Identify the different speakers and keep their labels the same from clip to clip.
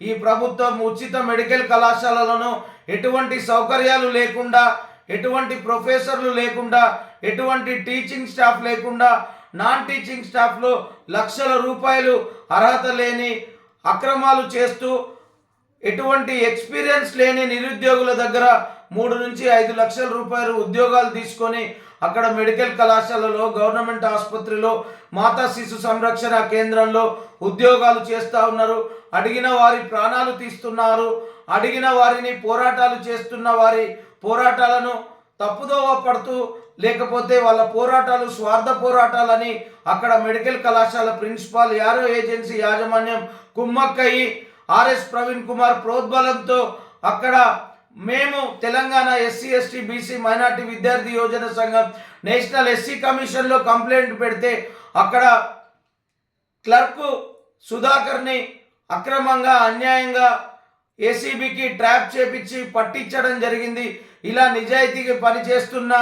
Speaker 1: ఈ ప్రభుత్వం ఉచిత మెడికల్ కళాశాలలను ఎటువంటి సౌకర్యాలు లేకుండా ఎటువంటి ప్రొఫెసర్లు లేకుండా ఎటువంటి టీచింగ్ స్టాఫ్ లేకుండా నాన్ టీచింగ్ స్టాఫ్లో లక్షల రూపాయలు అర్హత లేని అక్రమాలు చేస్తూ ఎటువంటి ఎక్స్పీరియన్స్ లేని నిరుద్యోగుల దగ్గర మూడు నుంచి ఐదు లక్షల రూపాయలు ఉద్యోగాలు తీసుకొని అక్కడ మెడికల్ కళాశాలలో గవర్నమెంట్ ఆసుపత్రిలో మాతా శిశు సంరక్షణ కేంద్రంలో ఉద్యోగాలు చేస్తూ ఉన్నారు. అడిగిన వారి ప్రాణాలు తీస్తున్నారు. అడిగిన వారిని పోరాటాలు చేస్తున్న వారి పోరాటాలను తప్పుదోవ పడుతూ లేకపోతే వాళ్ళ పోరాటాలు స్వార్థ పోరాటాలని అక్కడ మెడికల్ కళాశాల ప్రిన్సిపాల్ యారో ఏజెన్సీ యాజమాన్యం కుమ్మక్కయ్యి ఆర్ఎస్ ప్రవీణ్ కుమార్ ప్రోద్బలంతో అక్కడ మేము Telangana SC ST BC minority విద్యార్థి యోజన సంఘం నేషనల్ ఎస్సీ కమిషన్లో కంప్లైంట్ పెడితే అక్కడ క్లర్క్ సుధాకర్ని అక్రమంగా అన్యాయంగా ఏసీబీకి ట్రాప్ చేపించి పట్టించడం జరిగింది. ఇలా నిజాయితీకి పనిచేస్తున్న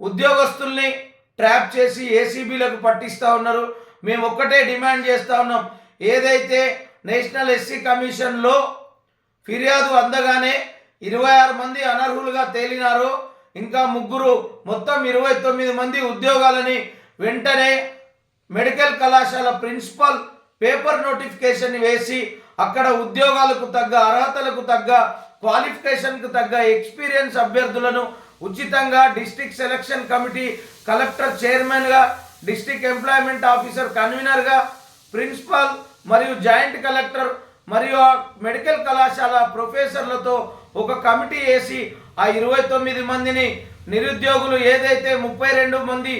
Speaker 1: ఉద్యోగస్తుల్ని ట్రాప్ చేసి ఏసీబీలకు పట్టిస్తూ ఉన్నారు. మేము ఒక్కటే డిమాండ్ చేస్తూ ఉన్నాం. ఏదైతే నేషనల్ ఎస్సీ కమిషన్లో ఫిర్యాదు అందగానే ఇరవై ఆరు మంది అనర్హులుగా తేలినారో ఇంకా ముగ్గురు మొత్తం ఇరవై తొమ్మిది మంది ఉద్యోగాలని వెంటనే మెడికల్ కళాశాల ప్రిన్సిపల్ పేపర్ నోటిఫికేషన్ వేసి అక్కడ ఉద్యోగాలకు తగ్గ అర్హతలకు తగ్గ క్వాలిఫికేషన్కు తగ్గ ఎక్స్పీరియన్స్ అభ్యర్థులను ఉచితంగా డిస్టిక్ సెలక్షన్ కమిటీ కలెక్టర్ చైర్మన్గా డిస్టిక్ ఎంప్లాయ్మెంట్ ఆఫీసర్ కన్వీనర్గా ప్రిన్సిపాల్ మరియు జాయింట్ కలెక్టర్ మరియు ఆ మెడికల్ కళాశాల ప్రొఫెసర్లతో ఒక కమిటీ వేసి ఆ ఇరవై తొమ్మిది మందిని నిరుద్యోగులు ఏదైతే ముప్పై రెండు మంది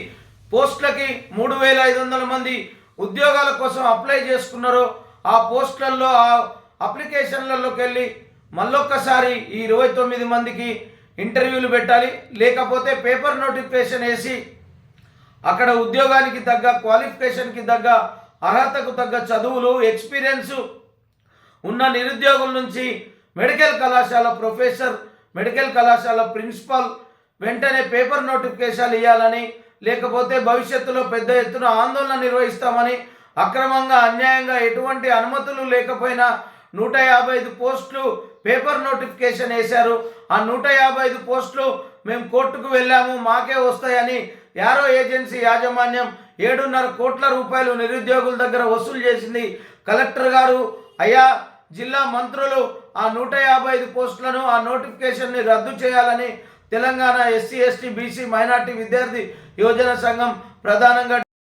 Speaker 1: పోస్టులకి మూడు వేల ఐదు వందల మంది ఉద్యోగాల కోసం అప్లై చేసుకున్నారో ఆ పోస్టులలో ఆ అప్లికేషన్లలోకి వెళ్ళి మళ్ళొక్కసారి ఈ ఇరవై తొమ్మిది మందికి ఇంటర్వ్యూలు పెట్టాలి. లేకపోతే పేపర్ నోటిఫికేషన్ వేసి అక్కడ ఉద్యోగానికి తగ్గ క్వాలిఫికేషన్కి తగ్గ అర్హతకు తగ్గ చదువులు ఎక్స్పీరియన్స్ ఉన్న నిరుద్యోగుల నుంచి మెడికల్ కళాశాల ప్రొఫెసర్ మెడికల్ కళాశాల ప్రిన్సిపాల్ వెంటనే పేపర్ నోటిఫికేషన్ ఇవ్వాలని లేకపోతే భవిష్యత్తులో పెద్ద ఎత్తున ఆందోళన నిర్వహిస్తామని అక్రమంగా అన్యాయంగా ఎటువంటి అనుమతులు లేకపోయినా నూట యాభై ఐదు పోస్టులు పేపర్ నోటిఫికేషన్ వేశారు. ఆ నూట యాభై ఐదు పోస్టులు మేము కోర్టుకు వెళ్ళాము మాకే వస్తాయని యారో ఏజెన్సీ యాజమాన్యం ఏడున్నర కోట్ల రూపాయలు నిరుద్యోగుల దగ్గర వసూలు చేసింది. కలెక్టర్ గారు అయ్యా జిల్లా మంత్రులు ఆ నూట యాభై ఐదు పోస్టులను ఆ నోటిఫికేషన్ని రద్దు చేయాలని Telangana SC ST BC minority విద్యార్థి యోజన సంఘం ప్రధానంగా